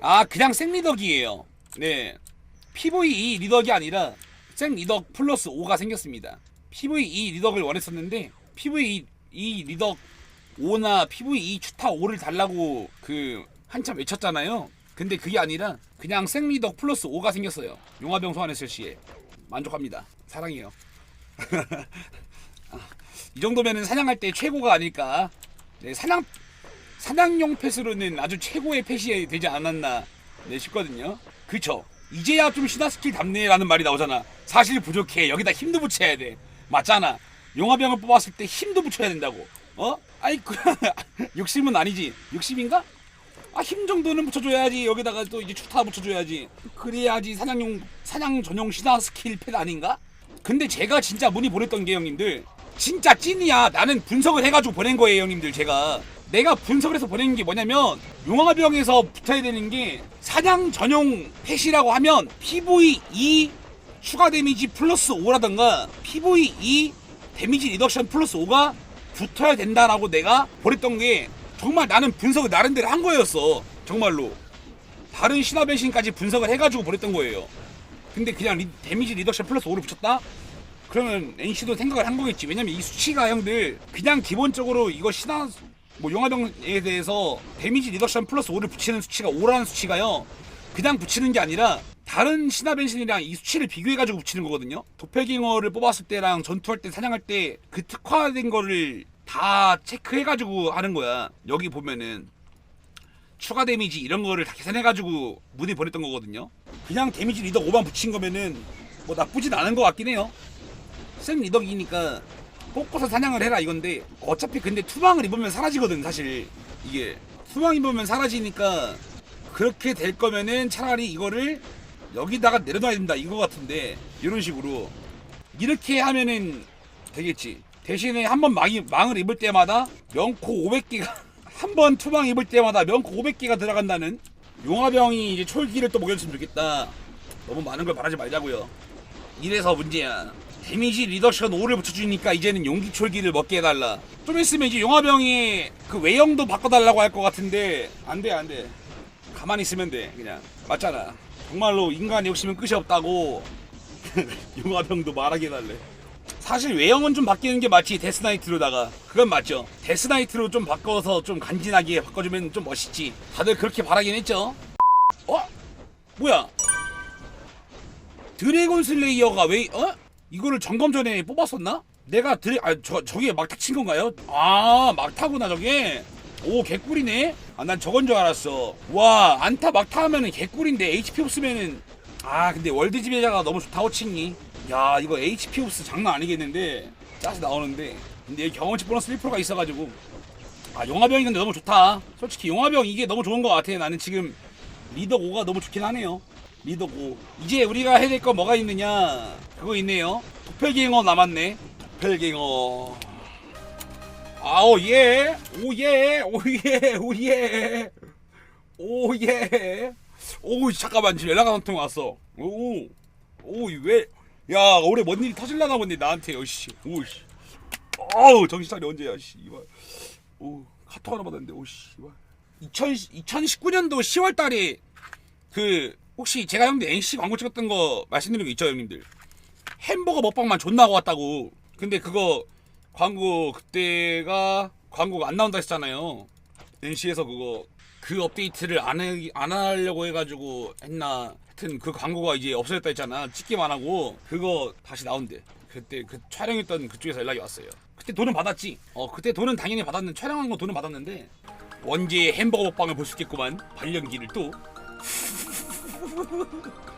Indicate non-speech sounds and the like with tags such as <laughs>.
아 그냥 생리덕이에요. 네. PVE 리덕이 아니라 생리덕 플러스 5가 생겼습니다. PVE 리덕을 원했었는데 PVE 리덕 5나 PVE 추타 5를 달라고 그 한참 외쳤잖아요. 근데 그게 아니라 그냥 생리덕 플러스 5가 생겼어요. 용화병 소환했을 시에. 만족합니다 사랑해요. 아, <laughs> 이 정도면은 사냥할 때 최고가 아닐까. 네 사냥 사냥용 펫으로는 아주 최고의 펫이 되지 않았나 네 싶거든요. 그쵸? 이제야 좀 신화 스킬 답네라는 말이 나오잖아. 사실 부족해. 여기다 힘도 붙여야 돼. 맞잖아. 용화병을 뽑았을 때 힘도 붙여야 된다고. 어? 아이 그 <laughs> 욕심은 아니지. 욕심인가? 아 힘 정도는 붙여줘야지. 여기다가 또 이제 추타 붙여줘야지. 그래야지 사냥용 사냥 전용 신화 스킬 펫 아닌가? 근데 제가 진짜 문의 보냈던 게 형님들 진짜 찐이야. 나는 분석을 해가지고 보낸 거예요 형님들 제가. 내가 분석을 해서 보낸 게 뭐냐면 용화병에서 붙어야 되는 게 사냥 전용 펫이라고 하면 PVE 추가 데미지 플러스 5라던가 PVE 데미지 리덕션 플러스 5가 붙어야 된다라고 내가 보냈던 게 정말 나는 분석을 나름대로 한 거였어 정말로. 다른 신화 변신까지 분석을 해가지고 보냈던 거예요. 근데 그냥 리- 데미지 리덕션 플러스 5를 붙였다? 그러면 NC도 생각을 한 거겠지. 왜냐면 이 수치가 형들 그냥 기본적으로 이거 신화 뭐 용화병에 대해서 데미지 리덕션 플러스 5를 붙이는 수치가 5라는 수치가요. 그냥 붙이는 게 아니라 다른 신화 변신이랑 이 수치를 비교해가지고 붙이는 거거든요. 도펠갱어를 뽑았을 때랑 전투할 때 사냥할 때 그 특화된 거를 다 체크해가지고 하는 거야. 여기 보면은 추가 데미지 이런 거를 다 계산해가지고 문의 보냈던 거거든요. 그냥 데미지 리덕 5만 붙인 거면은 뭐 나쁘진 않은 것 같긴 해요. 생 리덕이니까 뽑고서 사냥을 해라 이건데 어차피 근데 투망을 입으면 사라지거든 사실. 이게 투망 입으면 사라지니까 그렇게 될 거면은 차라리 이거를 여기다가 내려놔야 된다 이거 같은데. 이런 식으로. 이렇게 하면은 되겠지. 대신에 한 번 망을 입을 때마다 명코 500개가 한 번 투망 입을 때마다 명코 500개가 들어간다는 용화병이 이제 촐기를 또 먹였으면 좋겠다. 너무 많은 걸 바라지 말자고요. 이래서 문제야. 데미지 리덕션 5를 붙여주니까 이제는 용기 촐기를 먹게 해달라. 좀 있으면 이제 용화병이 그 외형도 바꿔달라고 할 것 같은데 안 돼, 안 돼. 가만히 있으면 돼, 그냥. 맞잖아. 정말로 인간 욕심은 끝이 없다고 <laughs> 용화병도 말하게 해달래. 사실 외형은 좀 바뀌는 게 맞지 데스나이트로다가 그건 맞죠 데스나이트로 좀 바꿔서 좀 간지나게 바꿔주면 좀 멋있지 다들 그렇게 바라긴 했죠 어? 뭐야 드래곤 슬레이어가 왜 어? 이거를 점검 전에 뽑았었나? 내가 드래 아저 저게 막타 친 건가요? 아 막타구나 저게. 오 개꿀이네. 아 난 저건 줄 알았어. 와 안타 막타 하면은 개꿀인데 HP 없으면은. 아 근데 월드 지배자가 너무 좋다고 치니 야 이거 HP 없어 장난 아니겠는데. 짜서 나오는데. 근데 경험치 보너스 1%가 있어가지고. 아 용화병이 근데 너무 좋다. 솔직히 용화병 이게 너무 좋은 것 같아. 나는 지금 리더 5가 너무 좋긴 하네요 리더 5 이제 우리가 해야 될 거 뭐가 있느냐? 그거 있네요. 도펠갱어 남았네. 도펠갱어. 아오 예. 오예. 오예. 오예. 오예. 오 잠깐만. 지금 연락 한 통 왔어. 오오왜야 올해 뭔 일이 터질라나 보네 나한테. 어씨. 오씨. 어우 정신 차려 언제야 씨. 이발 오 카톡 하나 받았는데 오씨. 이발 2000, 2019년도 10월 달에 그 혹시 제가 형들 NC 광고 찍었던 거 말씀드린 거 있죠 형님들? 햄버거 먹방만 존나 하고 왔다고. 근데 그거 광고 그때가 광고가 안 나온다 했잖아요. NC에서 그거 그 업데이트를 안, 해, 안 하려고 해가지고 했나 하여튼 그 광고가 이제 없어졌다 했잖아. 찍기만 하고 그거 다시 나온대. 그때 그 촬영했던 그쪽에서 연락이 왔어요. 그때 돈은 받았지? 어 그때 돈은 당연히 받았는데 촬영한 거 돈은 받았는데 원제의 햄버거 먹방을 볼 수 있겠구만. 발령기를 또 僕。<laughs>